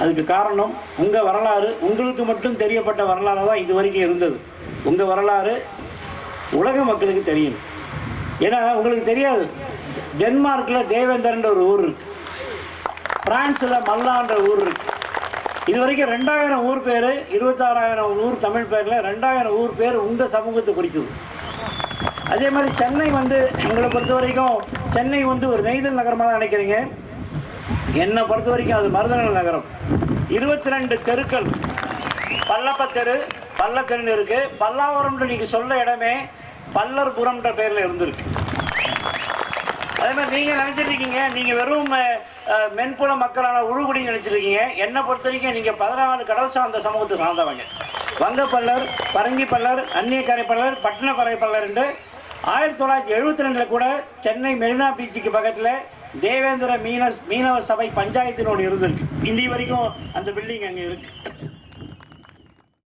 அதுக்கு காரணம் உங்கள் வரலாறு உங்களுக்கு மட்டும் தெரியப்பட்ட வரலாறு தான் இது வரைக்கும் இருந்தது. உங்கள் வரலாறு உலக மக்களுக்கு தெரியும். ஏன்னா உங்களுக்கு தெரியாது. டென்மார்க்கில் தேவேந்தர்ன்ற ஒரு ஊர் இருக்கு. பிரான்ஸில் மல்லான்ற ஊர் இருக்கு. இது வரைக்கும் ரெண்டாயிரம் ஊர் பேர் இருபத்தாறாயிரம் ஊர் தமிழ் பேரில் ரெண்டாயிரம் ஊர் பேர் உங்கள் சமூகத்தை குறிச்சது. அதே மாதிரி சென்னை வந்து உங்களை பொறுத்த வரைக்கும் சென்னை வந்து ஒரு நெய்தல் நகரமாக தான் நினைக்கிறீங்க. என்னை பொறுத்த வரைக்கும் அது மருதநல் நகரம். இருபத்தி ரெண்டு தெருக்கள். பல்லப்பத்தெரு பல்லத்தெருன்னு இருக்கு. பல்லாவரம்ன்ற நீங்க சொல்ல இடமே பல்லர்புரம்ன்ற பேர்ல இருந்திருக்கு. அதே மாதிரி நீங்க நினைச்சிருக்கீங்க இருக்கீங்க நீங்க வெறும் மென்புல மக்களான உழுகுடி நினைச்சிருக்கீங்க. என்னை பொறுத்த வரைக்கும் நீங்க பதினாலு கடல் சார்ந்த சமூகத்தை சார்ந்தவங்க. வங்கப்பல்லர் பரங்கி பல்லர் அந்நியக்கரை பல்லர் பட்டினக்கரை பல்லர் என்று ஆயிரத்தி தொள்ளாயிரத்தி எழுபத்தி ரெண்டுல கூட சென்னை மெரினா பீச்சுக்கு பக்கத்துல தேவேந்திர மீன மீனவ சபை பஞ்சாயத்தினோடு இருந்திருக்கு. இந்தி வரைக்கும் அந்த பில்டிங் அங்கே இருக்கு.